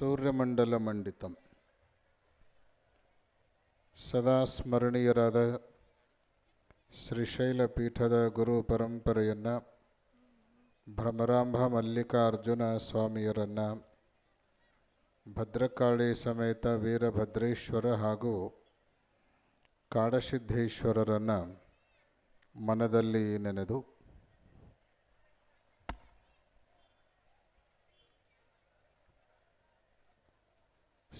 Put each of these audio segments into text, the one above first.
ಸೂರ್ಯಮಂಡಲಮಂಡಿತಂ. ಸದಾ ಸ್ಮರಣೀಯರಾದ ಶ್ರೀಶೈಲ ಪೀಠದ ಗುರು ಪರಂಪರೆಯನ್ನು, ಭ್ರಮರಾಂಭ ಮಲ್ಲಿಕಾರ್ಜುನ ಸ್ವಾಮಿಯರನ್ನು, ಭದ್ರಕಾಳಿ ಸಮೇತ ವೀರಭದ್ರೇಶ್ವರ ಹಾಗೂ ಕಾಡಸಿದ್ದೇಶ್ವರರನ್ನು ಮನದಲ್ಲಿ ನೆನೆದು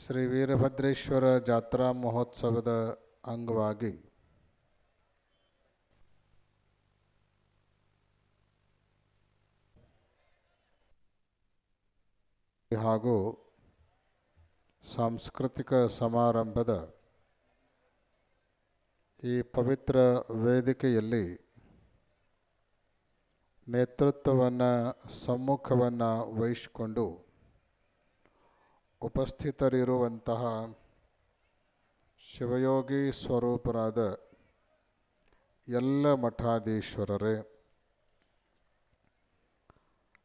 ಶ್ರೀ ವೀರಭದ್ರೇಶ್ವರ ಜಾತ್ರಾ ಮಹೋತ್ಸವದ ಅಂಗವಾಗಿ ಹಾಗೂ ಸಾಂಸ್ಕೃತಿಕ ಸಮಾರಂಭದ ಈ ಪವಿತ್ರ ವೇದಿಕೆಯಲ್ಲಿ ನೇತೃತ್ವವನ್ನು ಸಮ್ಮುಖವನ್ನು ವಹಿಸಿಕೊಂಡು ಉಪಸ್ಥಿತರಿರುವಂತಹ ಶಿವಯೋಗಿ ಸ್ವರೂಪರಾದ ಎಲ್ಲ ಮಠಾಧೀಶ್ವರರೇ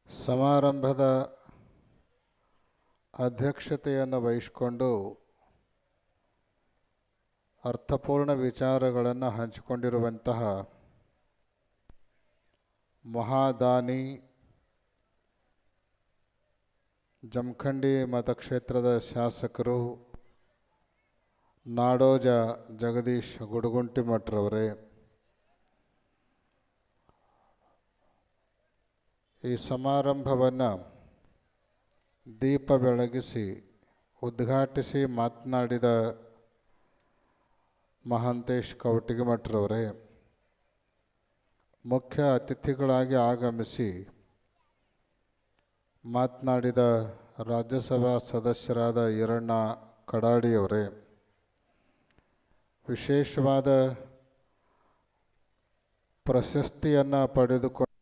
ಸಮಾರಂಭದ ಅಧ್ಯಕ್ಷತೆಯನ್ನು ವಹಿಸಿಕೊಂಡು ಅರ್ಥಪೂರ್ಣ ವಿಚಾರಗಳನ್ನು ಹಂಚಿಕೊಂಡಿರುವಂತಹ ಮಹಾದಾನಿ ಜಮಖಂಡಿ ಮತಕ್ಷೇತ್ರದ ಶಾಸಕರು ನಾಡೋಜ ಜಗದೀಶ್ ಗುಡುಗುಂಟಿ ಮಠರವರೇ ಈ ಸಮಾರಂಭವನ್ನು ದೀಪ ಬೆಳಗಿಸಿ ಉದ್ಘಾಟಿಸಿ ಮಾತನಾಡಿದ ಮಹಾಂತೇಶ್ ಕವಟಿಗೆ ಮಠರವರೇ, ಮುಖ್ಯ ಅತಿಥಿಗಳಾಗಿ ಆಗಮಿಸಿ ಮಾತನಾಡಿದ ರಾಜ್ಯಸಭಾ ಸದಸ್ಯರಾದ ಈರಣ್ಣ ಕಡಾಡಿಯವರೇ, ವಿಶೇಷವಾದ ಪ್ರಶಸ್ತಿಯನ್ನು ಪಡೆದುಕೊಂಡು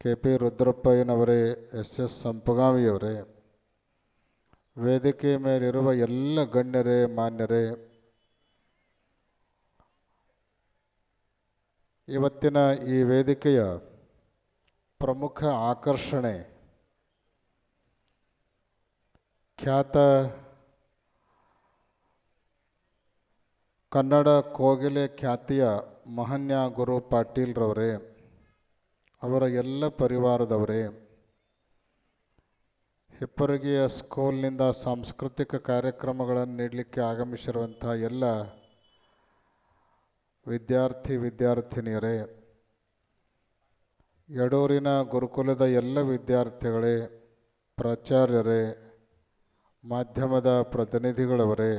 ಕೆ ಪಿ ರುದ್ರಪ್ಪಯ್ಯನವರೇ ಎಸ್ ಎಸ್ ಸಂಪಗಾವಿಯವರೇ, ವೇದಿಕೆ ಮೇಲಿರುವ ಎಲ್ಲ ಗಣ್ಯರೇ, ಮಾನ್ಯರೇ, ಇವತ್ತಿನ ಈ ವೇದಿಕೆಯ ಪ್ರಮುಖ ಆಕರ್ಷಣೆ. ಖ್ಯಾತ ಕನ್ನಡ ಕೋಗಿಲೆ ಖ್ಯಾತಿಯ ಮಹನ್ಯ ಗುರು ಪಾಟೀಲ್ರವರೇ ಅವರ ಎಲ್ಲ ಪರಿವಾರದವರೇ, ಹಿಪ್ಪರಗಿಯ ಸ್ಕೂಲ್ನಿಂದ ಸಾಂಸ್ಕೃತಿಕ ಕಾರ್ಯಕ್ರಮಗಳನ್ನು ನೀಡಲಿಕ್ಕೆ ಆಗಮಿಸಿರುವಂಥ ಎಲ್ಲ ವಿದ್ಯಾರ್ಥಿ, ವಿದ್ಯಾರ್ಥಿನಿಯರೇ ಯಡೂರಿನ ಗುರುಕುಲದ ಎಲ್ಲ ವಿದ್ಯಾರ್ಥಿಗಳೇ, ಪ್ರಾಚಾರ್ಯರೇ, ಮಾಧ್ಯಮದ ಪ್ರತಿನಿಧಿಗಳವರೇ,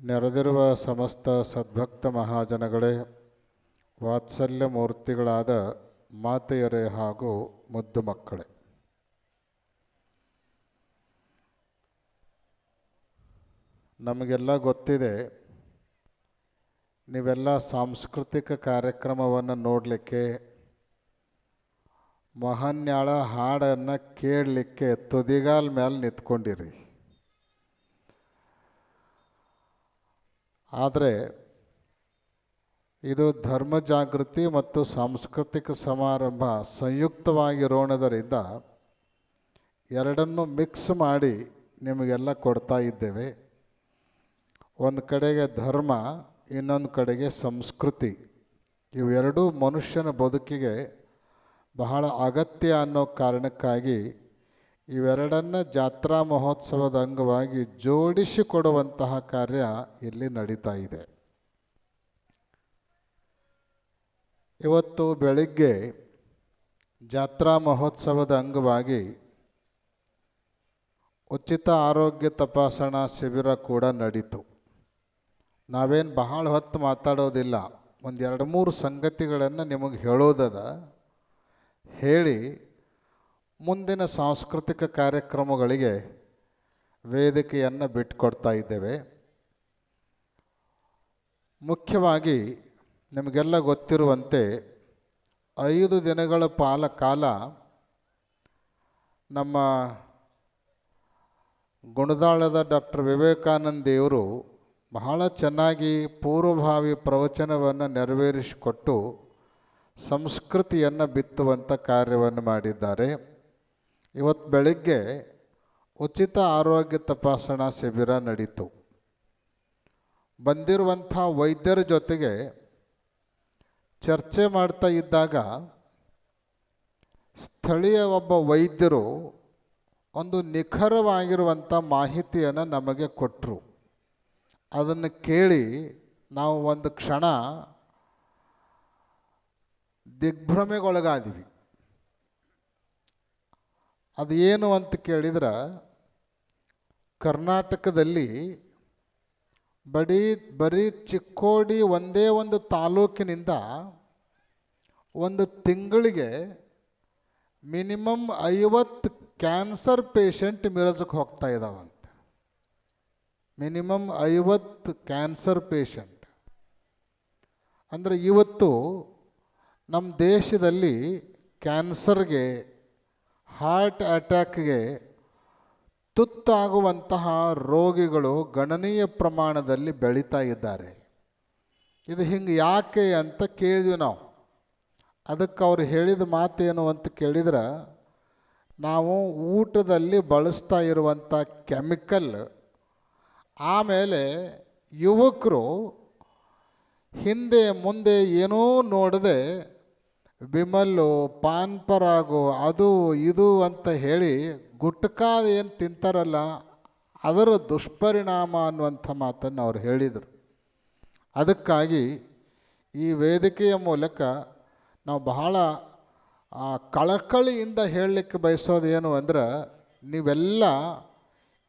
ನೆರೆದಿರುವ ಸಮಸ್ತ ಸದ್ಭಕ್ತ ಮಹಾಜನಗಳೇ, ವಾತ್ಸಲ್ಯ ಮೂರ್ತಿಗಳಾದ ಮಾತೆಯರೇ ಹಾಗೂ ಮುದ್ದು ಮಕ್ಕಳೇ. ನಮಗೆಲ್ಲ ಗೊತ್ತಿದೆ, ನೀವೆಲ್ಲ ಸಾಂಸ್ಕೃತಿಕ ಕಾರ್ಯಕ್ರಮವನ್ನು ನೋಡಲಿಕ್ಕೆ ಮಹಾನ್ಯಾಳ ಹಾಡನ್ನು ಕೇಳಲಿಕ್ಕೆ ತುದಿಗಾಲ ಮೇಲೆ ನಿಂತ್ಕೊಂಡಿರಿ. ಆದರೆ ಇದು ಧರ್ಮ ಜಾಗೃತಿ ಮತ್ತು ಸಾಂಸ್ಕೃತಿಕ ಸಮಾರಂಭ ಸಂಯುಕ್ತವಾಗಿರೋಣದರಿಂದ ಎರಡನ್ನು ಮಿಕ್ಸ್ ಮಾಡಿ ನಿಮಗೆಲ್ಲ ಕೊಡ್ತಾ ಇದ್ದೇವೆ. ಒಂದು ಕಡೆಗೆ ಧರ್ಮ, ಇನ್ನೊಂದು ಕಡೆಗೆ ಸಂಸ್ಕೃತಿ. ಇವೆರಡೂ ಮನುಷ್ಯನ ಬದುಕಿಗೆ ಬಹಳ ಅಗತ್ಯ ಅನ್ನೋ ಕಾರಣಕ್ಕಾಗಿ ಇವೆರಡನ್ನ ಜಾತ್ರಾ ಮಹೋತ್ಸವದ ಅಂಗವಾಗಿ ಜೋಡಿಸಿಕೊಡುವಂತಹ ಕಾರ್ಯ ಇಲ್ಲಿ ನಡೀತಾ ಇದೆ. ಇವತ್ತು ಬೆಳಿಗ್ಗೆ ಜಾತ್ರಾ ಮಹೋತ್ಸವದ ಅಂಗವಾಗಿ ಉಚಿತ ಆರೋಗ್ಯ ತಪಾಸಣಾ ಶಿಬಿರ ಕೂಡ ನಡೀತು. ನಾವೇನು ಬಹಳ ಹೊತ್ತು ಮಾತಾಡೋದಿಲ್ಲ. ಒಂದು ಎರಡು ಮೂರು ಸಂಗತಿಗಳನ್ನು ನಿಮಗೆ ಹೇಳೋದದ. ಹೇಳಿ ಮುಂದಿನ ಸಾಂಸ್ಕೃತಿಕ ಕಾರ್ಯಕ್ರಮಗಳಿಗೆ ವೇದಿಕೆಯನ್ನು ಬಿಟ್ಟುಕೊಡ್ತಾ ಇದ್ದೇವೆ. ಮುಖ್ಯವಾಗಿ ನಿಮಗೆಲ್ಲ ಗೊತ್ತಿರುವಂತೆ ಐದು ದಿನಗಳ ಪಾಲ ಕಾಲ ನಮ್ಮ ಗುಣದಾಳದ ಡಾಕ್ಟರ್ ವಿವೇಕಾನಂದ ದೇವರು ಬಹಳ ಚೆನ್ನಾಗಿ ಪೂರ್ವಭಾವಿ ಪ್ರವಚನವನ್ನು ನೆರವೇರಿಸಿಕೊಟ್ಟು ಸಂಸ್ಕೃತಿಯನ್ನು ಬಿತ್ತುವಂಥ ಕಾರ್ಯವನ್ನು ಮಾಡಿದ್ದಾರೆ. ಇವತ್ತು ಬೆಳಗ್ಗೆ ಉಚಿತ ಆರೋಗ್ಯ ತಪಾಸಣಾ ಶಿಬಿರ ನಡೀತು. ಬಂದಿರುವಂಥ ವೈದ್ಯರ ಜೊತೆಗೆ ಚರ್ಚೆ ಮಾಡ್ತಾ ಇದ್ದಾಗ ಸ್ಥಳೀಯ ಒಬ್ಬ ವೈದ್ಯರು ಒಂದು ನಿಖರವಾಗಿರುವಂಥ ಮಾಹಿತಿಯನ್ನು ನಮಗೆ ಕೊಟ್ಟರು ಅದನ್ನು ಕೇಳಿ ನಾವು ಒಂದು ಕ್ಷಣ ದಿಗ್ಭ್ರಮೆಗೊಳಗಾದಿವಿ. ಅದು ಏನು ಅಂತ ಕೇಳಿದ್ರೆ, ಕರ್ನಾಟಕದಲ್ಲಿ ಬರೀ ಬರೀ ಚಿಕ್ಕೋಡಿ ಒಂದೇ ಒಂದು ತಾಲೂಕಿನಿಂದ ಒಂದು ತಿಂಗಳಿಗೆ ಮಿನಿಮಮ್ ಐವತ್ತು ಕ್ಯಾನ್ಸರ್ ಪೇಷಂಟ್ ಮಿರಜಕ್ಕೆ ಹೋಗ್ತಾ ಇದ್ದಾವಂತೆ ಮಿನಿಮಮ್ ಐವತ್ತು ಕ್ಯಾನ್ಸರ್ ಪೇಷಂಟ್. ಅಂದರೆ ಇವತ್ತು ನಮ್ಮ ದೇಶದಲ್ಲಿ ಕ್ಯಾನ್ಸರ್ಗೆ, ಹಾರ್ಟ್ ಅಟ್ಯಾಕ್ಗೆ ತುತ್ತಾಗುವಂತಹ ರೋಗಿಗಳು ಗಣನೀಯ ಪ್ರಮಾಣದಲ್ಲಿ ಬೆಳೀತಾ ಇದ್ದಾರೆ. ಇದು ಹಿಂಗೆ ಯಾಕೆ ಅಂತ ಕೇಳಿದ್ವಿ ನಾವು. ಅದಕ್ಕೆ ಅವ್ರು ಹೇಳಿದ ಮಾತೇನು ಅಂತ ಕೇಳಿದ್ರೆ, ನಾವು ಊಟದಲ್ಲಿ ಬಳಸ್ತಾ ಇರುವಂಥ ಕೆಮಿಕಲ್, ಆಮೇಲೆ ಯುವಕರು ಹಿಂದೆ ಮುಂದೆ ಏನೂ ನೋಡದೆ ಬಿಮಲ್ಲು ಪಾನ್ ಪರಾಗು ಅದು ಇದು ಅಂತ ಹೇಳಿ ಗುಟ್ಕಾ ಏನು ತಿಂತಾರಲ್ಲ, ಅದರ ದುಷ್ಪರಿಣಾಮ ಅನ್ನುವಂಥ ಮಾತನ್ನು ಅವ್ರು ಹೇಳಿದರು. ಅದಕ್ಕಾಗಿ ಈ ವೇದಿಕೆಯ ಮೂಲಕ ನಾವು ಬಹಳ ಕಳಕಳಿಯಿಂದ ಹೇಳಲಿಕ್ಕೆ ಬಯಸೋದು ಏನು ಅಂದ್ರೆ, ನೀವೆಲ್ಲ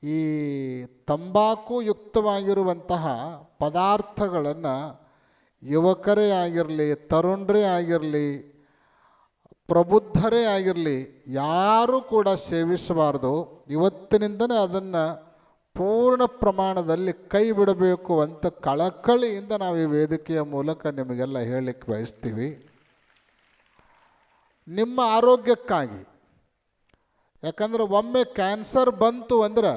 ಈ ತಂಬಾಕು ಯುಕ್ತವಾಗಿರುವಂತಹ ಪದಾರ್ಥಗಳನ್ನು ಯುವಕರೇ ಆಗಿರಲಿ, ತರುಣರೇ ಆಗಿರಲಿ ಪ್ರಬುದ್ಧರೇ ಆಗಿರಲಿ, ಯಾರೂ ಕೂಡ ಸೇವಿಸಬಾರ್ದು. ಇವತ್ತಿನಿಂದನೇ ಅದನ್ನು ಪೂರ್ಣ ಪ್ರಮಾಣದಲ್ಲಿ ಕೈ ಬಿಡಬೇಕು ಅಂತ ಕಳಕಳಿಯಿಂದ ನಾವು ಈ ವೇದಿಕೆಯ ಮೂಲಕ ನಿಮಗೆಲ್ಲ ಹೇಳಲಿಕ್ಕೆ ಬಯಸ್ತೀವಿ. ನಿಮ್ಮ ಆರೋಗ್ಯಕ್ಕಾಗಿ. ಯಾಕಂದ್ರೆ ಒಮ್ಮೆ ಕ್ಯಾನ್ಸರ್ ಬಂತು ಅಂದ್ರೆ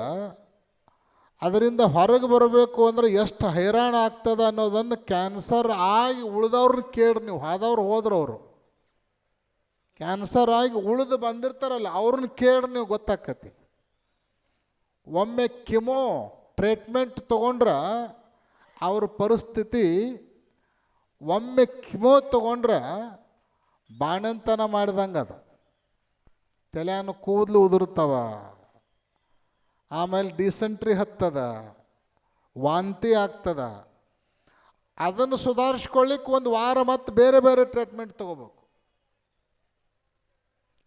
ಅದರಿಂದ ಹೊರಗೆ ಬರಬೇಕು ಅಂದ್ರೆ ಎಷ್ಟು ಹೈರಾಣ ಆಗ್ತದೆ ಅನ್ನೋದನ್ನು ಕ್ಯಾನ್ಸರ್ ಆಗಿ ಉಳಿದವ್ರನ್ನ ಕೇಳಿ, ನೀವು ಆದವ್ರು ಹೋದ್ರವರು. ಕ್ಯಾನ್ಸರ್ ಆಗಿ ಉಳಿದು ಬಂದಿರ್ತಾರಲ್ಲ, ಅವ್ರನ್ನ ಕೇಳಿ ನೀವು ಗೊತ್ತಾಕತಿ. ಒಮ್ಮೆ ಕಿಮೋ ಟ್ರೀಟ್ಮೆಂಟ್ ತೊಗೊಂಡ್ರೆ ಅವ್ರ ಪರಿಸ್ಥಿತಿ, ಒಮ್ಮೆ ಕಿಮೋ ತೊಗೊಂಡ್ರೆ ಬಾಣಂತನ ಮಾಡಿದಂಗೆ ಅದು. ತಲೆಯನ್ನು ಕೂದಲು ಉದುರ್ತಾವ ಆಮೇಲೆ ಡಿಸೆಂಟ್ರಿ ಹತ್ತದ, ವಾಂತಿ ಆಗ್ತದ. ಅದನ್ನು ಸುಧಾರಿಸ್ಕೊಳ್ಳಿಕ್ಕೆ ಒಂದು ವಾರ ಮತ್ತು ಬೇರೆ ಬೇರೆ ಟ್ರೀಟ್ಮೆಂಟ್ ತಗೋಬೇಕು.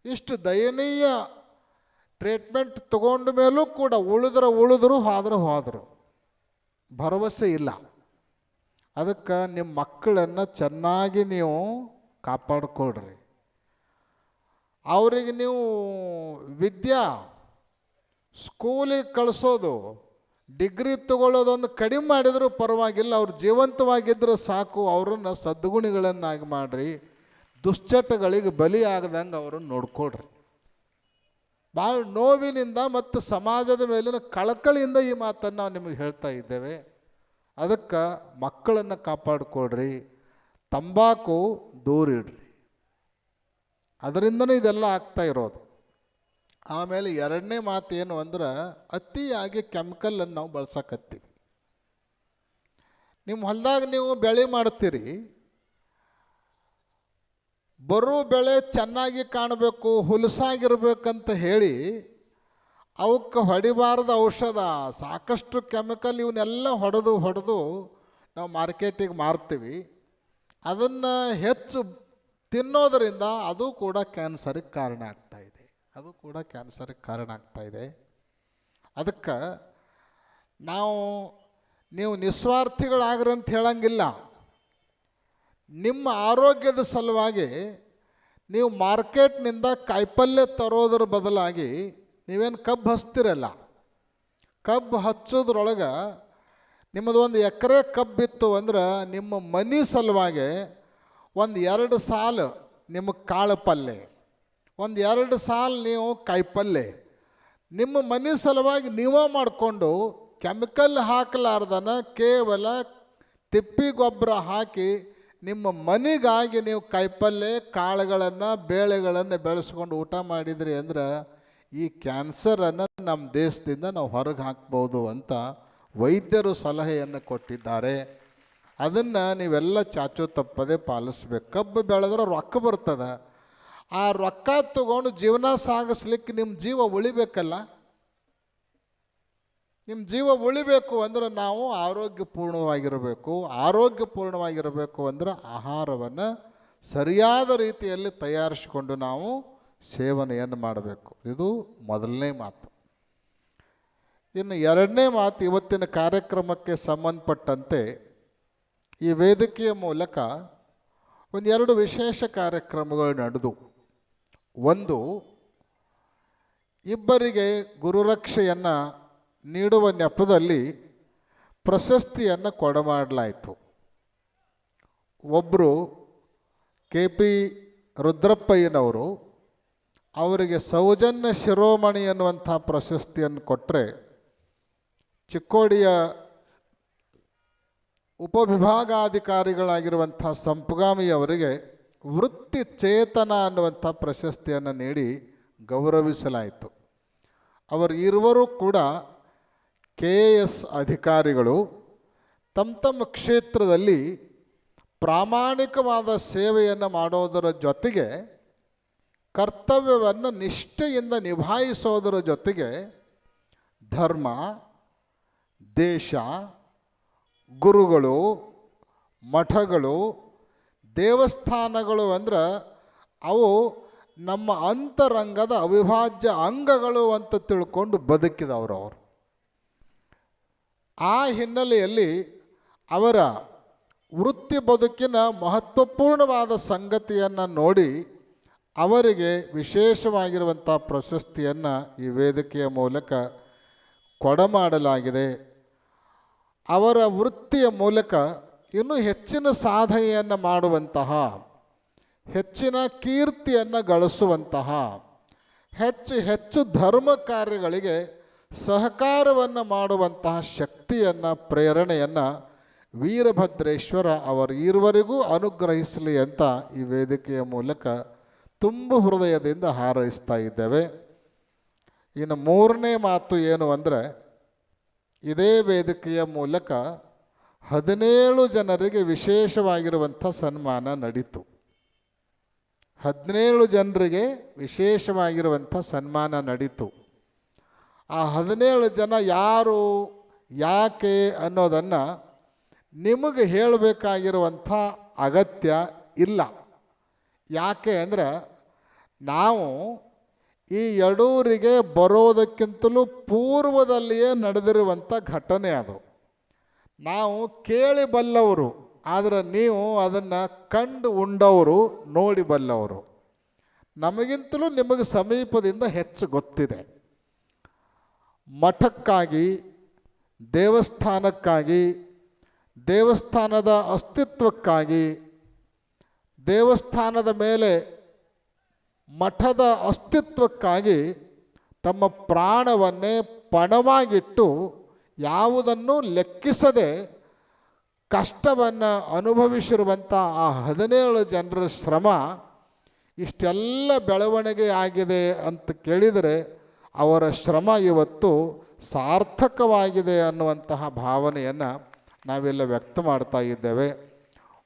ಇಷ್ಟು ದಯನೀಯ ಟ್ರೀಟ್ಮೆಂಟ್ ತಗೊಂಡ ಮೇಲೂ ಕೂಡ ಉಳಿದ್ರೆ ಉಳಿದ್ರು ಹೋದ್ರೆ ಹೋದರು. ಭರವಸೆ ಇಲ್ಲ. ಅದಕ್ಕೆ ನಿಮ್ಮ ಮಕ್ಕಳನ್ನು ಚೆನ್ನಾಗಿ ನೀವು ಕಾಪಾಡ್ಕೊಳ್ರಿ. ಅವರಿಗೆ ನೀವು ವಿದ್ಯಾ, ಸ್ಕೂಲಿಗೆ ಕಳಿಸೋದು, ಡಿಗ್ರಿ ತಗೊಳ್ಳೋದೊಂದು ಕಡಿಮೆ ಮಾಡಿದರೂ ಪರವಾಗಿಲ್ಲ, ಅವ್ರು ಜೀವಂತವಾಗಿದ್ದರೆ ಸಾಕು, ಅವರನ್ನು ಸದ್ಗುಣಿಗಳನ್ನಾಗಿ ಮಾಡಿರಿ. ದುಶ್ಚಟಗಳಿಗೆ ಬಲಿ ಆಗದಂಗೆ ಅವರನ್ನು ನೋಡ್ಕೊಳ್ರಿ. ಭಾಳ ನೋವಿನಿಂದ ಮತ್ತು ಸಮಾಜದ ಮೇಲಿನ ಕಳಕಳಿಯಿಂದ ಈ ಮಾತನ್ನು ನಾವು ನಿಮಗೆ ಹೇಳ್ತಾ ಇದ್ದೇವೆ. ಅದಕ್ಕೆ ಮಕ್ಕಳನ್ನು ಕಾಪಾಡಿಕೊಡ್ರಿ ತಂಬಾಕು ದೂರಿಡ್ರಿ ಅದರಿಂದನೂ ಇದೆಲ್ಲ ಆಗ್ತಾ ಇರೋದು. ಆಮೇಲೆ ಎರಡನೇ ಮಾತು ಏನು ಅಂದ್ರೆ ಅತಿಯಾಗಿ ಕೆಮಿಕಲನ್ನು ನಾವು ಬಳಸಕತ್ತೀವಿ. ನಿಮ್ಮ ಹೊಲದಾಗ ನೀವು ಬೆಳೆ ಮಾಡ್ತೀರಿ ಬರೋ ಬೆಳೆ ಚೆನ್ನಾಗಿ ಕಾಣಬೇಕು, ಹುಲಸಾಗಿರ್ಬೇಕಂತ ಹೇಳಿ ಅವಕ್ಕೆ ಹೊಡಿಬಾರದ ಔಷಧ, ಸಾಕಷ್ಟು ಕೆಮಿಕಲ್ ಇವನ್ನೆಲ್ಲ ಹೊಡೆದು ಹೊಡೆದು ನಾವು ಮಾರ್ಕೆಟಿಗೆ ಮಾರ್ತೀವಿ. ಅದನ್ನು ಹೆಚ್ಚು ತಿನ್ನೋದರಿಂದ ಅದು ಕೂಡ ಕ್ಯಾನ್ಸರಿಗೆ ಕಾರಣ ಆಗ್ತಾ ಇದೆ. ಅದು ಕೂಡ ಕ್ಯಾನ್ಸರಿಗೆ ಕಾರಣ ಆಗ್ತಾ ಇದೆ. ಅದಕ್ಕೆ ನಾವು, ನೀವು ನಿಸ್ವಾರ್ಥಿಗಳಾಗ್ರಿ ಅಂತ ಹೇಳಂಗಿಲ್ಲ. ನಿಮ್ಮ ಆರೋಗ್ಯದ ಸಲುವಾಗಿ ನೀವು ಮಾರ್ಕೆಟ್ನಿಂದ ಕಾಯಿಪಲ್ಯ ತರೋದ್ರ ಬದಲಾಗಿ ನೀವೇನು ಕಬ್ಬು ಹಚ್ತಿರಲ್ಲ, ಕಬ್ಬು ಹಚ್ಚೋದ್ರೊಳಗೆ ನಿಮ್ಮದು ಒಂದು ಎಕರೆ ಕಬ್ಬಿತ್ತು ಅಂದ್ರೆ ನಿಮ್ಮ ಮನಿ ಸಲುವಾಗಿ ಒಂದು ಎರಡು ಸಾಲು ನಿಮ್ಮ ಕಾಳು ಪಲ್ಯ ಒಂದು ಎರಡು ಸಾಲು ನೀವು ಕಾಯಿಪಲ್ಯ ನಿಮ್ಮ ಮನೆ ಸಲುವಾಗಿ ನೀವೇ ಮಾಡಿಕೊಂಡು ಕೆಮಿಕಲ್ ಹಾಕಲಾರ್ದನ ಕೇವಲ ತಿಪ್ಪಿ ಗೊಬ್ಬರ ಹಾಕಿ ನಿಮ್ಮ ಮನೆಗಾಗಿ ನೀವು ಕಾಯಿಪಲ್ಯ ಕಾಳುಗಳನ್ನು, ಬೇಳೆಗಳನ್ನು ಬೆಳೆಸ್ಕೊಂಡು ಊಟ ಮಾಡಿದ್ರಿ ಅಂದ್ರೆ ಈ ಕ್ಯಾನ್ಸರನ್ನು ನಮ್ಮ ದೇಶದಿಂದ ನಾವು ಹೊರಗೆ ಹಾಕ್ಬೋದು ಅಂತ ವೈದ್ಯರು ಸಲಹೆಯನ್ನು ಕೊಟ್ಟಿದ್ದಾರೆ. ಅದನ್ನು ನೀವೆಲ್ಲ ಚಾಚು ತಪ್ಪದೆ ಪಾಲಿಸ್ಬೇಕು. ಕಬ್ಬು ಬೆಳೆದ್ರೆ ರೊಕ್ಕ ಬರ್ತದೆ. ಆ ರೊಕ್ಕ ತಗೊಂಡು ಜೀವನ ಸಾಗಿಸ್ಲಿಕ್ಕೆ ನಿಮ್ಮ ಜೀವ ಉಳಿಬೇಕಲ್ಲ? ನಿಮ್ಮ ಜೀವ ಉಳಿಬೇಕು ಅಂದ್ರೆ ನಾವು ಆರೋಗ್ಯಪೂರ್ಣವಾಗಿರಬೇಕು. ಆರೋಗ್ಯಪೂರ್ಣವಾಗಿರಬೇಕು ಅಂದ್ರೆ ಆಹಾರವನ್ನು ಸರಿಯಾದ ರೀತಿಯಲ್ಲಿ ತಯಾರಿಸಿಕೊಂಡು ನಾವು ಸೇವನೆಯನ್ನು ಮಾಡಬೇಕು. ಇದು ಮೊದಲನೇ ಮಾತು. ಇನ್ನು ಎರಡನೇ ಮಾತು ಇವತ್ತಿನ ಕಾರ್ಯಕ್ರಮಕ್ಕೆ ಸಂಬಂಧಪಟ್ಟಂತೆ ಈ ವೇದಿಕೆಯ ಮೂಲಕ ಒಂದೆರಡು ವಿಶೇಷ ಕಾರ್ಯಕ್ರಮಗಳು ನಡೆದು, ಒಂದು ಇಬ್ಬರಿಗೆ ಗುರುರಕ್ಷೆಯನ್ನು ನೀಡುವ ನೆಪದಲ್ಲಿ ಪ್ರಶಸ್ತಿಯನ್ನು ಕೊಡಮಾಡಲಾಯಿತು. ಒಬ್ಬರು ಕೆ ಪಿ ರುದ್ರಪ್ಪಯ್ಯನವರು ಅವರಿಗೆ ಸೌಜನ್ಯ ಶಿರೋಮಣಿ ಅನ್ನುವಂಥ ಪ್ರಶಸ್ತಿಯನ್ನು ಕೊಟ್ಟರೆ ಚಿಕ್ಕೋಡಿಯ ಉಪವಿಭಾಗಾಧಿಕಾರಿಗಳಾಗಿರುವಂಥ ಸಂಪಗಾಮಿ ಅವರಿಗೆ ವೃತ್ತಿ ಚೇತನ ಅನ್ನುವಂಥ ಪ್ರಶಸ್ತಿಯನ್ನು ನೀಡಿ ಗೌರವಿಸಲಾಯಿತು. ಅವರು ಇರುವರೂ ಕೂಡ ಕೆ ಎಸ್ ಅಧಿಕಾರಿಗಳು ತಮ್ಮ ತಮ್ಮ ಕ್ಷೇತ್ರದಲ್ಲಿ ಪ್ರಾಮಾಣಿಕವಾದ ಸೇವೆಯನ್ನು ಮಾಡೋದರ ಜೊತೆಗೆ ಕರ್ತವ್ಯವನ್ನು ನಿಷ್ಠೆಯಿಂದ ನಿಭಾಯಿಸೋದರ ಜೊತೆಗೆ ಧರ್ಮ, ದೇಶ, ಗುರುಗಳು, ಮಠಗಳು, ದೇವಸ್ಥಾನಗಳು ಅಂದ್ರೆ ಅವು ನಮ್ಮ ಅಂತರಂಗದ ಅವಿಭಾಜ್ಯ ಅಂಗಗಳು ಅಂತ ತಿಳ್ಕೊಂಡು ಬದುಕಿದವರು ಅವರು. ಆ ಹಿನ್ನೆಲೆಯಲ್ಲಿ ಅವರ ವೃತ್ತಿ ಬದುಕಿನ ಮಹತ್ವಪೂರ್ಣವಾದ ಸಂಗತಿಯನ್ನು ನೋಡಿ ಅವರಿಗೆ ವಿಶೇಷವಾಗಿರುವಂಥ ಪ್ರಶಸ್ತಿಯನ್ನು ಈ ವೇದಿಕೆಯ ಮೂಲಕ ಕೊಡಮಾಡಲಾಗಿದೆ. ಅವರ ವೃತ್ತಿಯ ಮೂಲಕ ಇನ್ನೂ ಹೆಚ್ಚಿನ ಸಾಧನೆಯನ್ನು ಮಾಡುವಂತಹ, ಹೆಚ್ಚಿನ ಕೀರ್ತಿಯನ್ನು ಗಳಿಸುವಂತಹ, ಹೆಚ್ಚು ಹೆಚ್ಚು ಧರ್ಮ ಕಾರ್ಯಗಳಿಗೆ ಸಹಕಾರವನ್ನು ಮಾಡುವಂತಹ ಶಕ್ತಿಯನ್ನು, ಪ್ರೇರಣೆಯನ್ನು ವೀರಭದ್ರೇಶ್ವರ ಅವರು ಈರುವರೆಗೂ ಅನುಗ್ರಹಿಸಲಿ ಅಂತ ಈ ವೇದಿಕೆಯ ಮೂಲಕ ತುಂಬ ಹೃದಯದಿಂದ ಹಾರೈಸ್ತಾ ಇದ್ದೇವೆ. ಇನ್ನು ಮೂರನೇ ಮಾತು ಏನು ಅಂದರೆ, ಇದೇ ವೇದಿಕೆಯ ಮೂಲಕ ಹದಿನೇಳು ಜನರಿಗೆ ವಿಶೇಷವಾಗಿರುವಂಥ ಸನ್ಮಾನ ನಡೀತು. ಹದಿನೇಳು ಜನರಿಗೆ ವಿಶೇಷವಾಗಿರುವಂಥ ಸನ್ಮಾನ ನಡೀತು. ಆ ಹದಿನೇಳು ಜನ ಯಾರು, ಯಾಕೆ ಅನ್ನೋದನ್ನು ನಿಮಗೆ ಹೇಳಬೇಕಾಗಿರುವಂಥ ಅಗತ್ಯ ಇಲ್ಲ. ಯಾಕೆ ಅಂದರೆ ನಾವು ಈ ಎಡೂರಿಗೆ ಬರೋದಕ್ಕಿಂತಲೂ ಪೂರ್ವದಲ್ಲಿಯೇ ನಡೆದಿರುವಂಥ ಘಟನೆ ಅದು. ನಾವು ಕೇಳಿ ಬಲ್ಲವರು, ಆದರೆ ನೀವು ಅದನ್ನು ಕಂಡು ಉಂಡವರು, ನೋಡಿ ಬಲ್ಲವರು. ನಮಗಿಂತಲೂ ನಿಮಗೆ ಸಮೀಪದಿಂದ ಹೆಚ್ಚು ಗೊತ್ತಿದೆ. ಮಠಕ್ಕಾಗಿ, ದೇವಸ್ಥಾನಕ್ಕಾಗಿ, ದೇವಸ್ಥಾನದ ಅಸ್ತಿತ್ವಕ್ಕಾಗಿ, ದೇವಸ್ಥಾನದ ಮೇಲೆ ಮಠದ ಅಸ್ತಿತ್ವಕ್ಕಾಗಿ ತಮ್ಮ ಪ್ರಾಣವನ್ನೇ ಪಣವಾಗಿಟ್ಟು ಯಾವುದನ್ನು ಲೆಕ್ಕಿಸದೆ ಕಷ್ಟವನ್ನು ಅನುಭವಿಸಿರುವಂಥ ಆ ಹದಿನೇಳು ಜನರ ಶ್ರಮ ಇಷ್ಟೆಲ್ಲ ಬೆಳವಣಿಗೆ ಆಗಿದೆ ಅಂತ ಕೇಳಿದರೆ ಅವರ ಶ್ರಮ ಇವತ್ತು ಸಾರ್ಥಕವಾಗಿದೆ ಅನ್ನುವಂತಹ ಭಾವನೆಯನ್ನು ನಾವೆಲ್ಲ ವ್ಯಕ್ತ ಮಾಡ್ತಾ ಇದ್ದೇವೆ.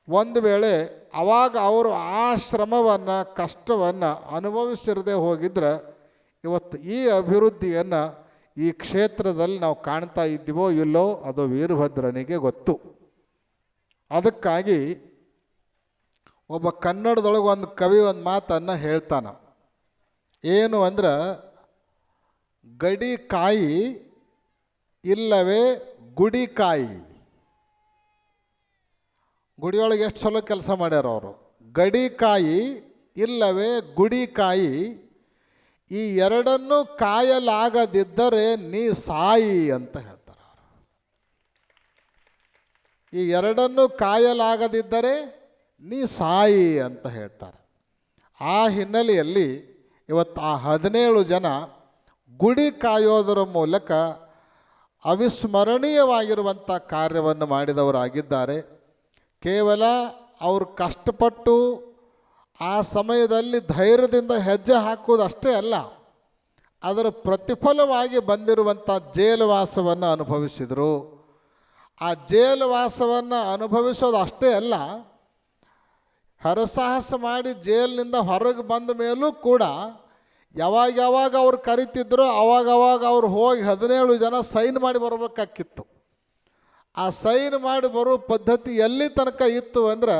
ಒಂದು ವೇಳೆ ಅವಾಗ ಅವರು ಆ ಶ್ರಮವನ್ನು, ಕಷ್ಟವನ್ನು ಅನುಭವಿಸಿರದೆ ಹೋಗಿದ್ರೆ ಇವತ್ತು ಈ ಅಭಿವೃದ್ಧಿಯನ್ನು ಈ ಕ್ಷೇತ್ರದಲ್ಲಿ ನಾವು ಕಾಣ್ತಾ ಇದ್ದೀವೋ ಇಲ್ಲೋ ಅದು ವೀರಭದ್ರನಿಗೆ ಗೊತ್ತು. ಅದಕ್ಕಾಗಿ ಒಬ್ಬ ಕನ್ನಡದೊಳಗೆ ಒಂದು ಕವಿ ಒಂದು ಮಾತನ್ನು ಹೇಳ್ತಾನೆ. ಏನು ಅಂದ್ರೆ ಗಡಿಕಾಯಿ ಇಲ್ಲವೇ ಗುಡಿಕಾಯಿ ಗುಡಿಯೊಳಗೆ ಎಷ್ಟು ಚಲೋ ಕೆಲಸ ಮಾಡ್ಯಾರ ಅವರು? ಗಡಿಕಾಯಿ ಇಲ್ಲವೇ ಗುಡಿಕಾಯಿ ಈ ಎರಡನ್ನು ಕಾಯಲಾಗದಿದ್ದರೆ ನೀ ಸಾಯಿ ಅಂತ ಹೇಳ್ತಾರೆ ಅವರು. ಈ ಎರಡನ್ನೂ ಕಾಯಲಾಗದಿದ್ದರೆ ನೀ ಸಾಯಿ ಅಂತ ಹೇಳ್ತಾರೆ. ಆ ಹಿನ್ನೆಲೆಯಲ್ಲಿ ಇವತ್ತು ಆ ಹದಿನೇಳು ಜನ ಗುಡಿ ಕಾಯೋದರ ಮೂಲಕ ಅವಿಸ್ಮರಣೀಯವಾಗಿರುವಂಥ ಕಾರ್ಯವನ್ನು ಮಾಡಿದವರಾಗಿದ್ದಾರೆ. ಕೇವಲ ಅವರು ಕಷ್ಟಪಟ್ಟು ಆ ಸಮಯದಲ್ಲಿ ಧೈರ್ಯದಿಂದ ಹೆಜ್ಜೆ ಹಾಕುವುದಷ್ಟೇ ಅಲ್ಲ, ಅದರ ಪ್ರತಿಫಲವಾಗಿ ಬಂದಿರುವಂಥ ಜೇಲುವಾಸವನ್ನು ಅನುಭವಿಸಿದರು. ಆ ಜೇಲುವಾಸವನ್ನು ಅನುಭವಿಸೋದು ಅಷ್ಟೇ ಅಲ್ಲ, ಹರಸಾಹಸ ಮಾಡಿ ಜೇಲಿನಿಂದ ಹೊರಗೆ ಬಂದ ಮೇಲೂ ಕೂಡ ಯಾವಾಗ ಯಾವಾಗ ಅವ್ರು ಕರಿತಿದ್ರು ಅವಾಗ ಅವಾಗ ಅವ್ರು ಹೋಗಿ ಹದಿನೇಳು ಜನ ಸೈನ್ ಮಾಡಿ ಬರಬೇಕಾಗಿತ್ತು ಆ ಸೈನ್ ಮಾಡಿ ಬರೋ ಪದ್ಧತಿ ಎಲ್ಲಿ ತನಕ ಇತ್ತು ಅಂದ್ರೆ,